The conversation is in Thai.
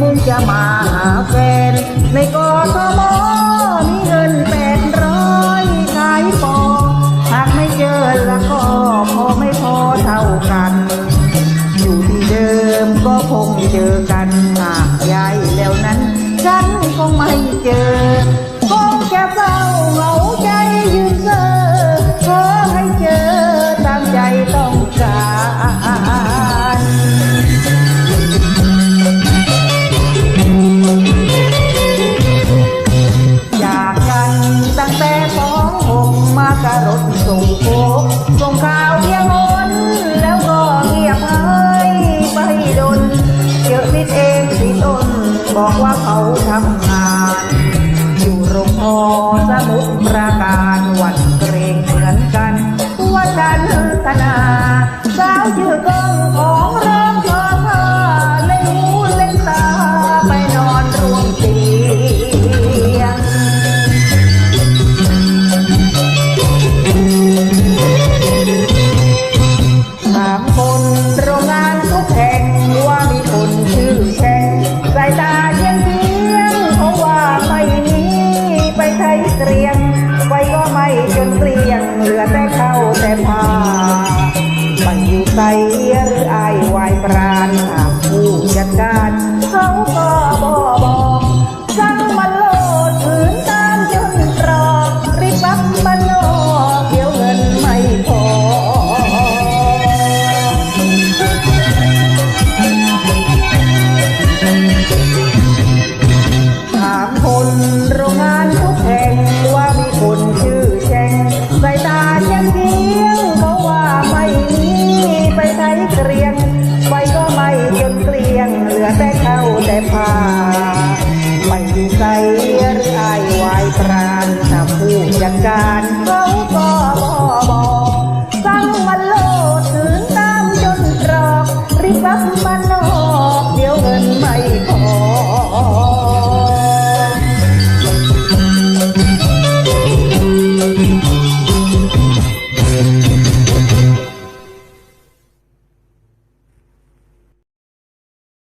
มุ่งจะมาหาแฟน ในกอทมมีเงินแปดร้อยขายปอหากไม่เจอแล้วก็พอไม่พอเท่ากัน อยู่ที่เดิมก็คงเจอกันหากย้ายแล้วนั้น ฉันคงไม่เจอ คงจะเศร้าเหงาใจยืนเซอขอให้เจอตามใจต้องการ องหกมากระรถส่งโคกส่งข่าวเพียงหนแล้วก็เงียบหายไปดนเยอะนิดเองสิต้น บอกว่าเขาทำงาน อยู่โรงพอสมุทรปราการวันเกรงเหมือนกัน วันจันทนาสาวชื่อก็ จนเกลียงเหลือแต่เข้าแต่ผ้าไปอยู่ไตหรืออายวายปราณหามผู้จัดการเขาก็ ไฟก็ไหม้จนเกลี้ยงเหลือแต่เข้าแต่ผ่าไม่มีใครเรืออาวายปราณถ้าผู้จัดการเขาก็บอบอสั่งมันโลถึงตามจนตรอกรีบรับมันออกเดี๋ยวเงินไม่